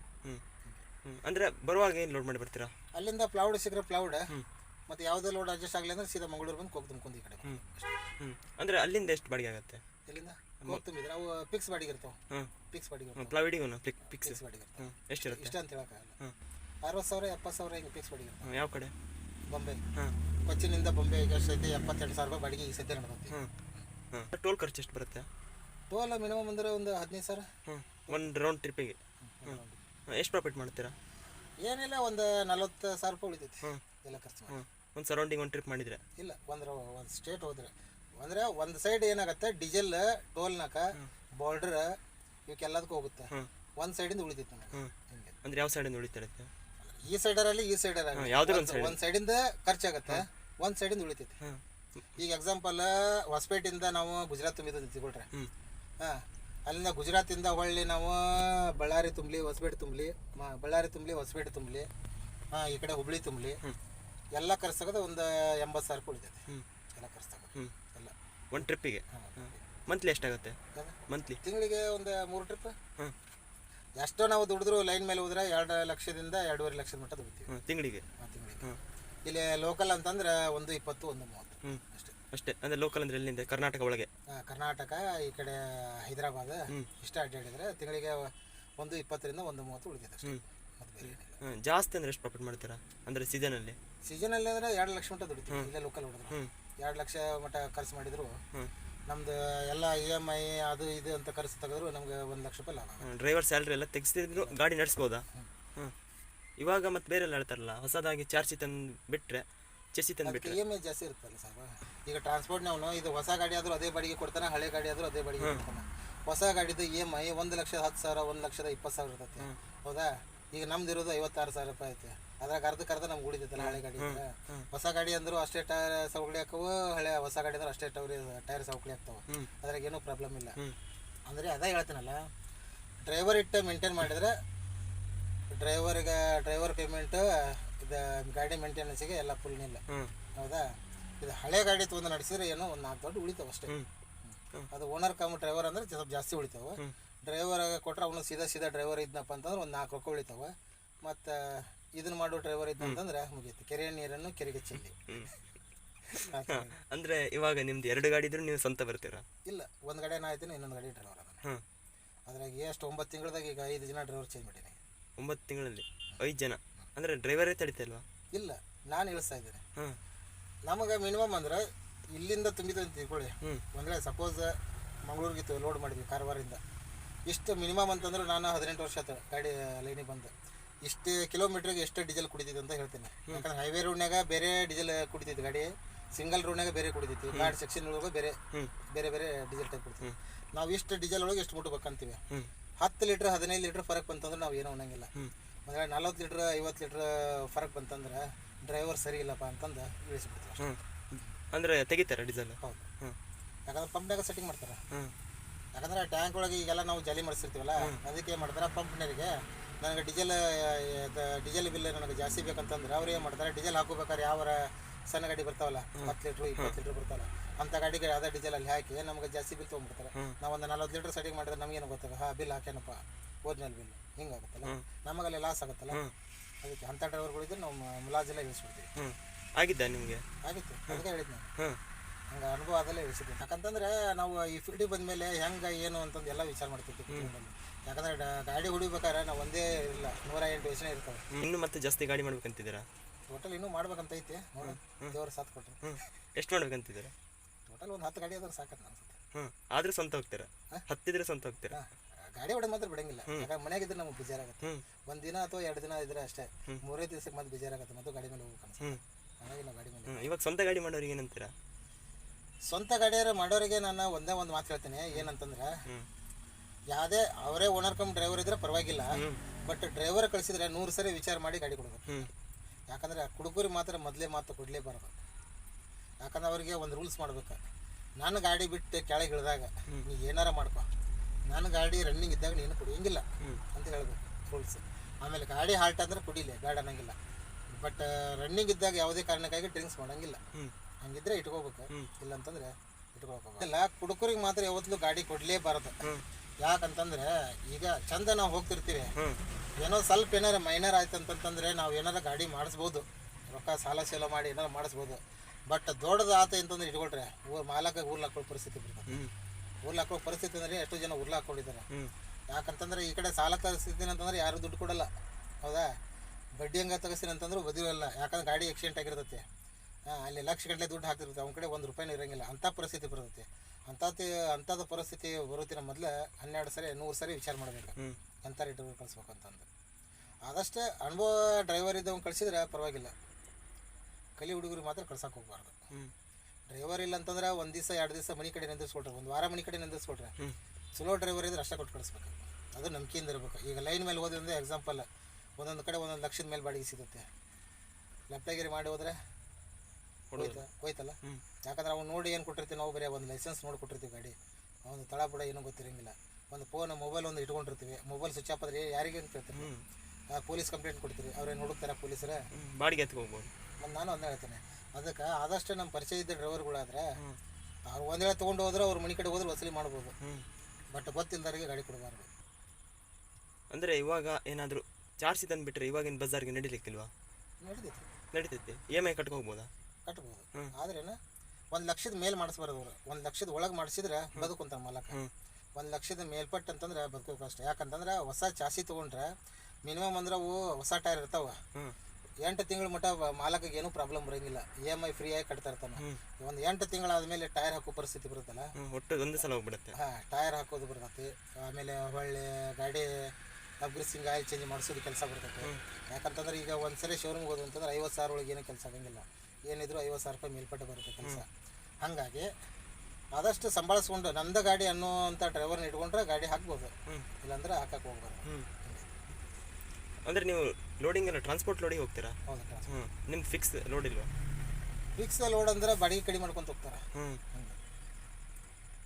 ಅಂದ್ರೆ ಬರುವಾಗ ಏನು ಲೋಡ್ ಮಾಡಿ ಬರ್ತೀರಾ? ಅಲ್ಲಿಂದ ಪ್ಲೌಡ್ ಸಿಕ್ಕರೆ ಪ್ಲೌಡ್. ಮತ್ತೆ ಯಾವುದೇ ಲೋಡ್ ಅಡ್ಜಸ್ಟ್ ಆಗಲಿ ಅಂದ್ರೆ ಸೀದಾ ಮಂಗಳೂರು ಬಂದು ಕೋಕ್ ತುಂಬ್ಕೊಂಡು ಈ ಕಡೆ. ಅಂದ್ರೆ ಅಲ್ಲಿಂದ ಎಷ್ಟು ಬಾಡಿಗೆ ಆಗುತ್ತೆ? ಎಲ್ಲಿಂದ? ಅವು ಫಿಕ್ಸ್ ಬಾಡಿಗೆ ಇರ್ತಾವೆ. ಫಿಕ್ಸ್ ಬಾಡಿಗೆ ಇರ್ತಾವೆ. ಪ್ಲಾವಿಡಿಗೂ ಫಿಕ್ಸ್ ಬಾಡಿಗೆ ಇರ್ತಾವೆ. ಹ್ಞೂ ಎಷ್ಟಿರುತ್ತೆ? ಇಷ್ಟ ಅಂತ ಹೇಳೋಕ್ಕಾಗಲ್ಲ. ಹಾಂ ಅರವತ್ತು ಸಾವಿರ ಎಪ್ಪತ್ತು ಸಾವಿರ ಹಿಂಗೆ ಫಿಕ್ಸ್ ಬಾಡಿಗೆ ಇರ್ತಾವೆ. ಹ್ಞೂ ಯಾವ ಕಡೆ? ಬೊಂಬೆ. ಹಾಂ ಕೊಚ್ಚಿನಿಂದ ಬೊಂಬೆಗೆ ಎಷ್ಟೈತೆ ಎಪ್ಪತ್ತೆರಡು ಸಾವಿರ ರೂಪಾಯಿ ಬಾಡಿಗೆ ಸದ್ಯ ನಡೆದೈತಿ. ಹಾಂ ಟೋಲ್ ಖರ್ಚು ಎಷ್ಟು ಬರುತ್ತೆ? ಟೋಲ್ ಮಿನಿಮಮ್ ಅಂದ್ರೆ ಒಂದು ಹದಿನೈದು ಸಾವಿರ. ಹಾಂ ಒಂದು ರೌಂಡ್ ಟ್ರಿಪ್ಪಿಗೆ ಹ್ಞೂ ಎಷ್ಟು ಪ್ರಾಫಿಟ್ ಮಾಡ್ತೀರಾ? ಏನಿಲ್ಲ ಒಂದು ನಲ್ವತ್ತು ಸಾವಿರ ರೂಪಾಯಿ ಉಳಿತೈತಿ. ಎಲ್ಲ ಖರ್ಚು ಮಾಡಿ. ಒಂದು ಸರೌಂಡಿಂಗ್ ಒಂದು ಟ್ರಿಪ್ ಮಾಡಿದರೆ? ಇಲ್ಲ ಒಂದು ಒಂದು ಸ್ಟೇಟ್ ಹೋದ್ರೆ. ಅಂದ್ರೆ ಒಂದು ಸೈಡ್ ಏನಾಗತ್ತೆ? ಡೀಸೆಲ್ ಟೋಲ್ನಾಕ ಬಾರ್ಡರ್ ಇವಕ್ಕೆಲ್ಲದಕ್ಕೂ ಹೋಗುತ್ತೆ. ಒಂದ್ ಸೈಡಿಂದ ಉಳಿತೈತೆ ನಮಗೆ. ಹ್ಞೂ ಹಿಂಗೆ. ಅಂದರೆ ಯಾವ ಸೈಡಿಂದ ಉಳಿತಿರುತ್ತೆ ಈ ಸೈಡರಲ್ಲಿ ಈ ಸೈಡರ್ ಹ್ಮ್, ಯಾವ್ದಾರ ಒಂದ್ ಸೈಡ್ ಒಂದು ಸೈಡಿಂದ ಖರ್ಚಾಗತ್ತೆ ಒಂದು ಸೈಡ್ ಉಳಿತೈತಿ. ಈಗ ಎಕ್ಸಾಂಪಲ್ ಹೊಸಪೇಟೆಯಿಂದ ನಾವು ಗುಜರಾತ್ ತುಂಬಿದ್ದು ಅಲ್ಲಿಂದ ಹಾಂ ಅಲ್ಲಿಂದ ಗುಜರಾತಿಂದ ಹೊಳ್ಳಿ ನಾವು ಬಳ್ಳಾರಿ ತುಂಬಲಿ ಹೊಸಪೇಟೆ ತುಂಬಲಿ ಬಳ್ಳಾರಿ ತುಂಬಲಿ ಹೊಸಪೇಟೆ ತುಂಬಲಿ ಹಾಂ ಈ ಕಡೆ ಹುಬ್ಳಿ ತುಂಬಲಿ. ಎಲ್ಲ ಖರ್ಚಾಗದ ಒಂದು ಎಂಬತ್ತು ಸಾವಿರ ಉಳಿತೈತೆ. ಎಲ್ಲ ಎಲ್ಲ ಒಂದು ಟ್ರಿಪ್ಪಿಗೆ ಮಂತ್ಲಿ ಎಷ್ಟಾಗುತ್ತೆ? ಮಂತ್ಲಿ ತಿಂಗಳಿಗೆ ಒಂದು ಮೂರು ಟ್ರಿಪ್ ಹ್ಞೂ ಎಷ್ಟೋ ನಾವು ದುಡಿದ್ರು ಲೈನ್ ಮೇಲೆ ಹೋದ್ರೆ ಎರಡು ಲಕ್ಷದಿಂದ ಎರಡೂವರೆ ಲಕ್ಷದ ಮಟ್ಟ ದುಡಿತೀವಿ. ತಿಂಗಳಿಗೆ? ಇಲ್ಲಿ ಲೋಕಲ್ ಅಂತಂದ್ರೆ ಒಂದು ಇಪ್ಪತ್ತು ಒಂದು ಮೂವತ್ತು. ಅಷ್ಟೇ. ಅಷ್ಟೇ. ಅಂದರೆ ಲೋಕಲ್ ಅಂದರೆ ಎಲ್ಲಿಂದ? ಕರ್ನಾಟಕ ಒಳಗೆ? ಕರ್ನಾಟಕ ಈ ಕಡೆ ಹೈದರಾಬಾದ್ ಇಷ್ಟ ಅಡ್ಡಾಡಿದ್ರೆ ತಿಂಗಳಿಗೆ ಒಂದು ಇಪ್ಪತ್ತರಿಂದ ಒಂದು ಮೂವತ್ತು ಉಳಿದಿದೆ ಅಷ್ಟೇ. ಜಾಸ್ತಿ ಅಂದ್ರೆ ಎಷ್ಟು ಪ್ರಾಫಿಟ್ ಮಾಡ್ತೀರಾ? ಅಂದರೆ ಸೀಸನಲ್ಲಿ ಸೀಸನಲ್ಲಿ ಅಂದ್ರೆ ಎರಡು ಲಕ್ಷ ಮಟ್ಟ ದುಡಿತೀವಿ. ಇಲ್ಲೇ ಲೋಕಲ್ ಹೊಡೆದ್ರೆ. ಎರಡು ಲಕ್ಷ ಮಟ್ಟ ಖರ್ಚು ಮಾಡಿದ್ರು. ನಮ್ದು ಎಲ್ಲ ಇ ಎಂ ಐ ಅದು ಇದು ಅಂತ ಖರ್ಚು ತೆಗೆದ್ರು ನಮ್ಗೆ ಒಂದು ಲಕ್ಷ ರೂಪಾಯಿ ಲಾಭ ಡ್ರೈವರ್ ಸ್ಯಾಲ್ರಿ ಎಲ್ಲ ತೆಗೆಸಿದ್ರು ಗಾಡಿ ನಡೆಸ್ಬೋದಾ? ಹ್ಞೂ ಇವಾಗ ಮತ್ತೆ ಬೇರೆ ಎಲ್ಲ ಹೇಳ್ತಾರಲ್ಲ ಹೊಸದಾಗಿ ಚಾರ್ಜಿ ತಂದು ಬಿಟ್ಟರೆ ಚೆಸಿ ತಂದು ಬಿಟ್ಟರೆ ಇ ಎಂ ಐ ಜಾಸ್ತಿ ಇರುತ್ತಲ್ಲ ಸರ್? ಈಗ ಟ್ರಾನ್ಸ್ಪೋರ್ಟ್ನವನು ಇದು ಹೊಸ ಗಾಡಿ ಆದರೂ ಅದೇ ಬಾಡಿಗೆ ಕೊಡ್ತಾನೆ ಹಳೆ ಗಾಡಿ ಆದರೂ ಅದೇ ಬಾಡಿಗೆ ಕೊಡ್ತಾನೆ. ಹೊಸ ಗಾಡಿದು ಇ ಎಂ ಐ ಒಂದು ಲಕ್ಷದ ಹತ್ತು ಸಾವಿರ ಒಂದು ಲಕ್ಷದ ಇಪ್ಪತ್ತು ಸಾವಿರ ಇರ್ತೈತಿ. ಹೌದಾ? ಈಗ ನಮ್ದು ಇರೋದು ಐವತ್ತಾರು ಸಾವಿರ ರೂಪಾಯಿ ಐತೆ. ಅದ್ರಾಗ ಅರ್ಧಕ್ಕೆ ಅರ್ಧ ನಮ್ಗೆ ಉಳಿತೈತಲ್ಲ ಹಳೆ ಗಾಡಿ. ಹೊಸ ಗಾಡಿ ಅಂದ್ರು ಅಷ್ಟೇ ಟೈರ್ ಸವಕಳಿ ಹಾಕವು ಹಳೆ ಹೊಸ ಗಾಡಿ ಅಂದ್ರೆ ಅಷ್ಟೇ ಟೈರ್ ಟೈರ್ ಸವಕಳಿ ಆಗ್ತಾವ. ಅದ್ರಾಗ ಏನೂ ಪ್ರಾಬ್ಲಮ್ ಇಲ್ಲ. ಅಂದ್ರೆ ಅಂದರೆ ಅದೇ ಹೇಳ್ತೀನಲ್ಲ ಡ್ರೈವರ್ ಇಟ್ಟು ಮೇಂಟೈನ್ ಮಾಡಿದ್ರೆ ಡ್ರೈವರ್ಗೆ ಡ್ರೈವರ್ ಪೇಮೆಂಟ್ ಇದು ಗಾಡಿ ಮೇಂಟೆನೆನ್ಸಿಗೆ ಎಲ್ಲ ಫುಲ್ ನಿಲ್ಲ. ಹೌದಾ? ಇದು ಹಳೆ ಗಾಡಿ ತಗೊಂಡು ನಡೆಸಿದ್ರೆ ಏನೋ ಒಂದು ನಾಲ್ಕು ದೊಡ್ಡ ಉಳಿತಾವ ಅಷ್ಟೇ. ಅದು ಓನರ್ ಕಮ್ ಡ್ರೈವರ್ ಅಂದ್ರೆ ಸ್ವಲ್ಪ ಜಾಸ್ತಿ ಉಳಿತಾವ. ಡ್ರೈವರ್ ಕೊಟ್ರೆ ಅವನು ಸೀದಾ ಸೀದಾ ಡ್ರೈವರ್ ಇದ್ನಪ್ಪ ಅಂತಂದ್ರೆ ಒಂದು ನಾಲ್ಕು ರೊಕ್ಕ ಉಳಿತಾವ. ಮತ್ತು ಇದನ್ನ ಮಾಡೋ ಡ್ರೈವರ್ ಇದ್ದಂತಂದ್ರೆ ಮುಗೀತು. ಕೆರೆಯ ನೀರನ್ನು ಕೆರೆಗೆ ಚೆಲ್ಲಿ. ಅಂದ್ರೆ ಇವಾಗ ನಿಮ್ದು ಎರಡು ಗಾಡಿ ಇದ್ರೆ ನೀವು ಸ್ವಂತ ಬರ್ತೀರಾ? ಇಲ್ಲ ಒಂದು ಗಾಡಿ ಆಯ್ತೀನಿ ಇನ್ನೊಂದು ಗಾಡಿ ಡ್ರೈವರ್ ಅದನ್ನ. ಅದ್ರಾಗ ಎಷ್ಟು ಒಂಬತ್ತು ತಿಂಗಳದಾಗ ಈಗ ಐದು ಜನ ಡ್ರೈವರ್ ಚೇಂಜ್ ಮಾಡೀನಿ. ಒಂಬತ್ತು ತಿಂಗಳಲ್ಲಿ ಐದು ಜನ? ಅಂದ್ರೆ ಡ್ರೈವರೇ ತಡಿತಲ್ವಾ ಇಲ್ಲ ನಾನು ಇಳಿಸ್ತಾ ಇದ್ದೇನೆ. ನಮಗೆ ಮಿನಿಮಮ್ ಅಂದ್ರೆ ಇಲ್ಲಿಂದ ತುಂಬಿದ ಅಂತ ತಿಳ್ಕೊಳ್ಳಿ. ಅಂದರೆ ಸಪೋಸ್ ಮಂಗಳೂರಿಗೆ ಲೋಡ್ ಮಾಡಿದ್ವಿ ಕಾರವಾರಿಂದ ಇಷ್ಟು ಮಿನಿಮಮ್ ಅಂತಂದ್ರೆ ನಾನು ಹದಿನೆಂಟು ವರ್ಷ ಆಯ್ತು ಗಾಡಿ ಲೈನಿಗೆ ಬಂದು. ಇಷ್ಟು ಕಿಲೋಮೀಟ್ರಿಗೆ ಎಷ್ಟು ಡೀಸೆಲ್ ಕುಡಿತಿದ್ದು ಅಂತ ಹೇಳ್ತೀನಿ. ಯಾಕಂದ್ರೆ ಹೈವೇ ರೋಡ್ನಾಗ ಬೇರೆ ಡೀಸೆಲ್ ಕುಡಿತಿದ್ದು ಗಾಡಿ ಸಿಂಗಲ್ ರೋಡ್ನಾಗ ಬೇರೆ ಕುಡಿತೈತಿ ಗಾಡಿ ಸೆಕ್ಷನ್ ಒಳಗೆ ಬೇರೆ ಬೇರೆ ಬೇರೆ ಡೀಸೆಲ್ ಟೈಪ್ ಕೊಡ್ತೀವಿ ನಾವು ಇಷ್ಟು ಡೀಸೆಲ್ ಒಳಗೆ ಎಷ್ಟು ಮುಟ್ಬೇಕಂತೀವಿ ಬೇಕಂತೀವಿ ಹತ್ತು ಲೀಟ್ರ್ ಹದಿನೈದು ಲೀಟ್ರ್ ಫರಕ್ ಬಂತಂದ್ರೆ ನಾವು ಏನೂ ಅನ್ನಂಗಿಲ್ಲ. ಅಂದ್ರೆ ನಲ್ವತ್ತು ಲೀಟ್ರ್ ಐವತ್ತು ಲೀಟ್ರ್ ಫರಕ್ ಬಂತಂದ್ರೆ ಡ್ರೈವರ್ ಸರಿ ಇಲ್ಲಪ್ಪ ಅಂತಂದು ಇಳಿಸ್ಬಿಡ್ತೀವಿ ಅಂದ್ರೆ ತೆಗಿತಾರೆ ಡೀಸೆಲ್? ಹೌದು. ಯಾಕಂದ್ರೆ ಪಂಪ್ನಾಗ ಸೆಟ್ಟಿಂಗ್ ಮಾಡ್ತಾರೆ. ಯಾಕಂದ್ರೆ ಟ್ಯಾಂಕ್ ಒಳಗೆ ಈಗೆಲ್ಲ ನಾವು ಜಾಲಿ ಮಾಡಿಸಿರ್ತೀವಲ್ಲ ಅದಕ್ಕೆ ಏನು ಮಾಡ್ತಾರೆ ಪಂಪ್ನರಿಗೆ ನನಗೆ ಡೀಸೆಲ್ ಡೀಸೆಲ್ ಬಿಲ್ ನನಗೆ ಜಾಸ್ತಿ ಬೇಕಂತಂದ್ರೆ ಅವ್ರು ಏನು ಮಾಡ್ತಾರೆ ಡೀಸೆಲ್ ಹಾಕೋಬೇಕಾದ್ರೆ ಯಾವ ಸಣ್ಣ ಗಾಡಿ ಬರ್ತಾವಲ್ಲ ಹತ್ತು ಲೀಟ್ರ್ ಇಪ್ಪತ್ತು ಲೀಟ್ರ್ ಬರ್ತಾವಲ್ಲ ಅಂಥ ಗಾಡಿಗೆ ಅದೇ ಡೀಸೆಲ್ ಅಲ್ಲಿ ಹಾಕಿ ನಮಗೆ ಜಾಸ್ತಿ ಬಿಲ್ ತೊಗೊಂಡ್ಬಿಡ್ತಾರೆ. ನಾವು ಒಂದು ನಲ್ವತ್ತು ಲೀಟ್ರ್ ಸಡಿಗೆ ಮಾಡಿದ್ರೆ ನಮಗೇನು ಗೊತ್ತಾಗ ಹಾಂ ಬಿಲ್ ಹಾಕ್ಯಾನಪ್ಪ ಒರಿಜಿನಲ್ ಬಿಲ್ ಹಿಂಗಾಗುತ್ತಲ್ಲ ನಮಗಲ್ಲಿ ಲಾಸ್ ಆಗುತ್ತಲ್ಲ. ಅದಕ್ಕೆ ಅಂಥ ಡ್ರೈವರ್ಗಳಿದ್ರೆ ನಾವು ಮುಲಾಜೆಲ್ಲ ಇಳಿಸ್ಬಿಡ್ತೀವಿ. ಆಗಿದ್ದ ನಿಮಗೆ? ಆಗಿತ್ತು ಅದಕ್ಕೆ ಹೇಳಿದ್ದು ನಾನು. ಹಂಗೆ ಅನುಭವ ಅದಲ್ಲೇ ಇಳಿಸಿದ್ದೆ ಯಾಕಂತಂದ್ರೆ ನಾವು ಈ ಫೀಲ್ಡಿಗೆ ಬಂದಮೇಲೆ ಹೆಂಗೆ ಏನು ಅಂತಂದು ಎಲ್ಲ ವಿಚಾರ ಮಾಡ್ತಿರ್ತೀವಿ. ಯಾಕಂದ್ರೆ ಡ- ಗಾಡಿ ಹೊಡಿಬೇಕಾದ್ರೆ ನಾವು ಒಂದೇ ಇಲ್ಲ ನೂರ ಎಂಟು ಯೋಚನೆ ಇರ್ತವೆ. ಇನ್ನೂ ಮತ್ತೆ ಜಾಸ್ತಿ ಗಾಡಿ ಮಾಡ್ಬೇಕಂತಿದ್ದೀರಾ? ಟೋಟಲ್ ಇನ್ನೂ ಮಾಡ್ಬೇಕಂತ ಐತಿ ನೋಡಿ. ದೇವ್ರ ಸಾಥ್ ಕೊಟ್ಟರು ಹ್ಞೂ ಎಷ್ಟು ಮಾಡ್ಬೇಕಂತಿದ್ದೀರಾ? ಟೋಟಲ್ ಒಂದು ಹತ್ತು ಗಾಡಿ ಆದ್ರೆ ಸಾಕತ್ತೆ ಅನ್ಸುತ್ತೆ ಹ್ಞೂ ಆದರೂ ಸ್ವಂತ ಹೋಗ್ತೀರಾ? ಹತ್ತಿದ್ರೆ ಸ್ವಂತ ಹೋಗ್ತೀರಾ? ಹಾ, ಗಾಡಿ ಹೊಡೆ ಮಾತ್ರ ಬಿಡಂಗಿಲ್ಲ. ಯಾಕಂದ್ರೆ ಮನೆಯಾಗಿದ್ರೆ ನಮ್ಗೆ ಬೇಜಾರಾಗುತ್ತೆ. ಹ್ಞೂ ಒಂದು ದಿನ ಅಥವಾ ಎರಡು ದಿನ ಇದ್ರೆ ಅಷ್ಟೇ. ಮೂರೇ ದಿವಸಕ್ಕೆ ಮತ್ತೆ ಬೇಜಾರಾಗುತ್ತೆ ಮತ್ತು ಗಾಡಿ ಮೇಲೆ ಹೋಗ್ಬೇಕು ಅನ್ಸುತ್ತೆ. ಹ್ಞೂ ಹಾಗಾಗಿ ನಾವು ಗಾಡಿ ಮೇಲೆ ಹ್ಞೂ ಇವಾಗ ಸ್ವಂತ ಗಾಡಿ ಮಾಡೋರಿಗೆ ಏನಂತೀರಾ? ಸ್ವಂತ ಗಾಡಿಯಾರ ಮಾಡೋರಿಗೆ ನಾನು ಒಂದೇ ಒಂದು ಮಾತು ಹೇಳ್ತೀನಿ. ಏನಂತಂದ್ರೆ ಯಾವುದೇ ಅವರೇ ಓನರ್ ಕಮ್ ಡ್ರೈವರ್ ಇದ್ರೆ ಪರವಾಗಿಲ್ಲ. ಬಟ್ ಡ್ರೈವರ್ ಕಳಿಸಿದ್ರೆ ನೂರು ಸರಿ ವಿಚಾರ ಮಾಡಿ ಗಾಡಿ ಕೊಡಬೇಕು ಯಾಕಂದ್ರೆ ಕುಡುಕರಿಗೆ ಮಾತ್ರ ಮೊದಲೇ ಮಾತು ಕೊಡಲೇಬಾರ್ದು. ಯಾಕಂದ್ರೆ ಅವರಿಗೆ ಒಂದು ರೂಲ್ಸ್ ಮಾಡ್ಬೇಕು. ನಾನು ಗಾಡಿ ಬಿಟ್ಟು ಕೆಳಗೆ ಇಳಿದಾಗ ನೀ ಏನಾರ ಮಾಡ್ಕೊ. ನಾನು ಗಾಡಿ ರನ್ನಿಂಗ್ ಇದ್ದಾಗ ನೀನು ಕುಡಿಯಂಗಿಲ್ಲ ಅಂತ ಹೇಳ್ಬೇಕು ರೂಲ್ಸ್ ಆಮೇಲೆ ಗಾಡಿ ಹಾಲ್ಟ್ ಅಂದ್ರೆ ಕುಡಿಲಿ ಬೇಡ ಅನ್ನಂಗಿಲ್ಲ. ಬಟ್ ರನ್ನಿಂಗ್ ಇದ್ದಾಗ ಯಾವುದೇ ಕಾರಣಕ್ಕಾಗಿ ಡ್ರಿಂಕ್ಸ್ ಮಾಡಂಗಿಲ್ಲ. ಹಂಗಿದ್ರೆ ಇಟ್ಕೋಬೇಕು. ಇಲ್ಲ ಅಂತಂದ್ರೆ ಇಟ್ಕೋಬೇಕು ಇಲ್ಲ ಕುಡುಕರಿಗೆ ಮಾತ್ರ ಯಾವತ್ತೂ ಗಾಡಿ ಕೊಡಲೇಬಾರ್ದು. ಯಾಕಂತಂದ್ರೆ ಈಗ ಚಂದ ನಾವು ಹೋಗ್ತಿರ್ತೀವಿ. ಏನೋ ಸ್ವಲ್ಪ ಏನಾರ ಮೈನರ್ ಆಯ್ತು ಅಂತಂತಂದ್ರೆ ನಾವು ಏನಾರ ಗಾಡಿ ಮಾಡಿಸ್ಬೋದು. ರೊಕ್ಕ ಸಾಲ ಸೇಲ ಮಾಡಿ ಏನಾರ ಮಾಡಿಸ್ಬೋದು. ಬಟ್ ದೊಡ್ಡದು ಆತ ಅಂತಂದ್ರೆ ಇಟ್ಕೊಳ್ರೆ ಊರ್ ಮಾಲಕ ಊರ್ಲ ಹಾಕೊಳ್ಳೋ ಪರಿಸ್ಥಿತಿ ಬರ್ತದೆ ಊರ್ಲ ಹಾಕೊಳ್ಳೋ ಪರಿಸ್ಥಿತಿ ಅಂದ್ರೆ ಎಷ್ಟೋ ಜನ ಊರ್ಲ ಹಾಕೊಂಡಿದ್ದಾರೆ. ಯಾಕಂತಂದ್ರೆ ಈ ಕಡೆ ಸಾಲ ತರಿಸ್ತೀನಿ ಅಂತಂದ್ರೆ ಯಾರು ದುಡ್ಡು ಕೊಡಲ್ಲ. ಹೌದಾ? ಬಡ್ಡಿ ಹಂಗ ತಗಸ್ತೀನಿ ಅಂತಂದ್ರೆ ಬದಿರಲ್ಲ ಯಾಕಂದ್ರೆ ಗಾಡಿ ಆಕ್ಸಿಡೆಂಟ್ ಆಗಿರ್ತೈತೆ. ಅಲ್ಲಿ ಲಕ್ಷ ಗಟ್ಟಲೆ ದುಡ್ಡು ಹಾಕ್ತಿರುತ್ತೆ. ಅವ್ನ ಕಡೆ ಒಂದು ರೂಪಾಯಿನೂ ಇರಂಗಿಲ್ಲ. ಅಂಥ ಪರಿಸ್ಥಿತಿ ಬರ್ತೈತೆ. ಅಂಥದ್ದು ಅಂಥದ್ದು ಪರಿಸ್ಥಿತಿ ಬರೋತಿನ ಮೊದಲು ಹನ್ನೆರಡು ಸರಿ ನೂರು ಸರಿ ವಿಚಾರ ಮಾಡಬೇಕು. ಎಂಥ ಡ್ರೈವರ್ ಕಳಿಸ್ಬೇಕು ಅಂತಂದು ಆದಷ್ಟೇ ಅನುಭವ ಡ್ರೈವರ್ ಇದ್ದವ್ನು ಕಳಿಸಿದ್ರೆ ಪರವಾಗಿಲ್ಲ. ಕಲಿ ಹುಡುಗರಿಗೆ ಮಾತ್ರ ಕಳ್ಸಕ್ಕೆ ಹೋಗ್ಬಾರ್ದು. ಡ್ರೈವರ್ ಇಲ್ಲ ಅಂತಂದ್ರೆ ಒಂದು ದಿವಸ ಎರಡು ದಿವಸ ಮನೆ ಕಡೆ ನಿಂದಿಸ್ಕೊಟ್ರೆ ಒಂದು ವಾರ ಮನೆ ಕಡೆ ನಿಂದಿಸ್ಕೊಟ್ರೆ ಸ್ಲೋ ಡ್ರೈವರ್ ಇದ್ರೆ ಅಷ್ಟೇ ಕೊಟ್ಟು ಕಳಿಸ್ಬೇಕು. ಅದು ನಂಬಿಕೆಯಿಂದ ಇರಬೇಕು. ಈಗ ಲೈನ್ ಮೇಲೆ ಹೋದ್ರೆ ಎಕ್ಸಾಂಪಲ್ ಒಂದೊಂದು ಕಡೆ ಒಂದೊಂದು ಲಕ್ಷದ ಮೇಲೆ ಬಾಡಿಗೆ ಸಿಗುತ್ತೆ. ಲಪ್ಟಗಿರಿ ಮಾಡಿ ಹೋದ್ರೆ ಹೋಯ್ತಾ ಹೋಯ್ತಲ್ಲ? ಯಾಕಂದ್ರೆ ಅವ್ನು ನೋಡಿ ಏನು ಕೊಟ್ಟಿರ್ತೀವಿ ನಾವು ಬರೀ ಒಂದು ಲೈಸೆನ್ಸ್ ನೋಡಿ ಕೊಟ್ಟಿರ್ತೀವಿ ಗಾಡಿ. ಅವನು ತಳ ಬುಡ ಏನೂ ಗೊತ್ತಿರಂಗಿಲ್ಲ. ಒಂದು ಫೋನ್ ಮೊಬೈಲ್ ಒಂದು ಇಟ್ಕೊಂಡಿರ್ತೀವಿ. ಮೊಬೈಲ್ ಸ್ವಿಚ್ ಆಫ್ ಆದ್ರೆ ಯಾರಿಗೆ ಅಂತ ಕೇಳ್ತೀವಿ ಪೊಲೀಸ್ ಕಂಪ್ಲೇಂಟ್ ಕೊಡ್ತೀವಿ ಅವ್ರೇನು ಹುಡುಕ್ತಾರೆ ಪೊಲೀಸರೇ? ಬಾಡಿಗೆ ಎತ್ಕೊಬೋದು ಹೋಗ್ಬೋದು. ಮತ್ತು ನಾನು ಒಂದೇ ಹೇಳ್ತೇನೆ. ಅದಕ್ಕೆ ಆದಷ್ಟು ನಮ್ಮ ಪರಿಚಯ ಇದ್ದ ಡ್ರೈವರ್ಗಳಾದ್ರೆ ಅವ್ರು ಒಂದ್ ವೇಳೆ ತೊಗೊಂಡು ಹೋದ್ರೆ ಅವ್ರು ಮನೆ ಕಡೆ ಹೋದ್ರೆ ವಸೂಲಿ ಮಾಡ್ಬೋದು. ಬಟ್ ಗೊತ್ತಿಲ್ಲದವ್ರಿಗೆ ಗಾಡಿ ಕೊಡಬಾರ್ದು. ಅಂದರೆ ಇವಾಗ ಏನಾದರೂ ಚಾರ್ಜ್ ತಂದುಬಿಟ್ರೆ ಇವಾಗಿನ ಬಜಾರ್ಗೆ ನಡಿಲಿಕ್ಕಿಲ್ವಾ? ನಡೀತೈತೆ. ನಡೀತೈತೆ. ಇ ಎಂ ಐ ಕಟ್ಕೋಗ್ಬೋದಾ ಕಟ್ಬೋದು. ಆದ್ರೇನು ಒಂದು ಲಕ್ಷದ ಮೇಲೆ ಮಾಡಿಸ್ಬಾರ್ದು ಅವ್ರು. ಒಂದು ಲಕ್ಷದ ಒಳಗೆ ಮಾಡಿಸಿದ್ರೆ ಬದುಕುಂತ ಮಲಕ. ಒಂದು ಲಕ್ಷದ ಮೇಲ್ಪಟ್ಟು ಅಂತಂದ್ರೆ ಬದುಕೋ ಕಷ್ಟ ಯಾಕಂತಂದ್ರೆ ಹೊಸ ಚಾಸಿ ತೊಗೊಂಡ್ರೆ ಮಿನಿಮಮ್ ಅಂದ್ರೆ ಅವು ಹೊಸ ಟೈರ್ ಇರ್ತಾವ. ಎಂಟು ತಿಂಗಳ ಮಟ್ಟ ಮಾಲಕಿಗೆ ಏನೂ ಪ್ರಾಬ್ಲಮ್ ಬರೋಂಗಿಲ್ಲ. ಇ ಎಂ ಐ ಫ್ರೀ ಆಗಿ ಕಟ್ತಾ ಇರ್ತಾನೆ ಒಂದು ಎಂಟು ತಿಂಗಳಾದ್ಮೇಲೆ ಟೈರ್ ಹಾಕೋ ಪರಿಸ್ಥಿತಿ ಬರುತ್ತಲ್ಲ. ಒಟ್ಟು ಒಂದು ಸಲ ಹೋಗ್ಬಿಡುತ್ತೆ. ಹಾಂ ಟೈರ್ ಹಾಕೋದು ಬರ್ತೈತಿ. ಆಮೇಲೆ ಹೊಳ್ಳಿ ಗಾಡಿ ಅಪ್ಗ್ರೇಸಿಂಗ್ ಆಯಿಲ್ ಚೇಂಜ್ ಮಾಡಿಸೋದು ಕೆಲಸ ಬರ್ತೈತಿ. ಯಾಕಂತಂದ್ರೆ ಈಗ ಒಂದು ಸರಿ ಶೋರೂಮ್ಗೆ ಹೋದಂತಂದ್ರೆ ಐವತ್ತು ಸಾವಿರ ಒಳಗೆ ಏನೂ ಕೆಲಸ ಆಗಂಗಿಲ್ಲ. ಏನಿದ್ರು ಐವತ್ತು ಸಾವಿರ ರೂಪಾಯಿ ಮೇಲ್ಪಟ್ಟು ಬರುತ್ತೆ ಕೆಲಸ. ಹಾಗಾಗಿ ಆದಷ್ಟು ಸಂಭಾಳಿಸ್ಕೊಂಡು ನಂದ ಗಾಡಿ ಅನ್ನುವಂಥ ಡ್ರೈವರ್ನ ಇಟ್ಕೊಂಡ್ರೆ ಗಾಡಿ ಹಾಕ್ಬೋದು. ಇಲ್ಲಾಂದ್ರೆ ಹಾಕಕ್ಕೆ ಹೋಗ್ಬಾರ್ದು. ಅಂದ್ರೆ ಅಂದರೆ ನೀವು ಲೋಡಿಂಗ್ ಎಲ್ಲ ಟ್ರಾನ್ಸ್ಪೋರ್ಟ್ ಲೋಡಿಂಗ್ ಹೋಗ್ತೀರಾ? ಹೌದು ಹ್ಞೂ ಫಿಕ್ಸ್ ಲೋಡ್ ಇಲ್ವಾ? ಫಿಕ್ಸ್ ಲೋಡ್ ಅಂದ್ರೆ ಬಾಡಿಗೆ ಕಡಿಮೆ ಮಾಡ್ಕೊಂತ ಹೋಗ್ತಾರೆ.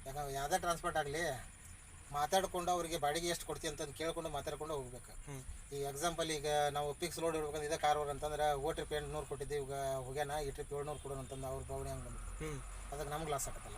ಯಾಕಂದ್ರೆ ಯಾವುದೇ ಟ್ರಾನ್ಸ್ಪೋರ್ಟ್ ಆಗಲಿ ಮಾತಾಡ್ಕೊಂಡು ಅವ್ರಿಗೆ ಬಾಡಿಗೆ ಎಷ್ಟು ಕೊಡ್ತೀವಿ ಅಂತ ಕೇಳ್ಕೊಂಡು ಮಾತಾಡ್ಕೊಂಡು ಹೋಗ್ಬೇಕು. ಈಗ ಎಕ್ಸಾಂಪಲ್ ಈಗ ನಾವು ಪಿಕ್ಸ್ ಲೋಡ್ ಇಡ್ಬೇಕಂದ್ರೆ ಇದೇ ಕಾರ್ ಅಂತಂದ್ರೆ ಓ ಟ್ರಿಪ್ ಎಂಟುನೂರು ಕೊಟ್ಟಿದ್ದೀವಿ ಈಗ ಹೋಗ್ಯಾನ? ಈ ಟ್ರಿಪ್ ಏಳ್ನೂರು ಕೊಡೋಣ ಅಂತಂದು ಅವ್ರ ಭಾವನೆ ಹಂಗೆ ಅದಕ್ಕೆ ನಮ್ಗೆ ಲಾಸ್ ಆಗತ್ತಲ್ಲ.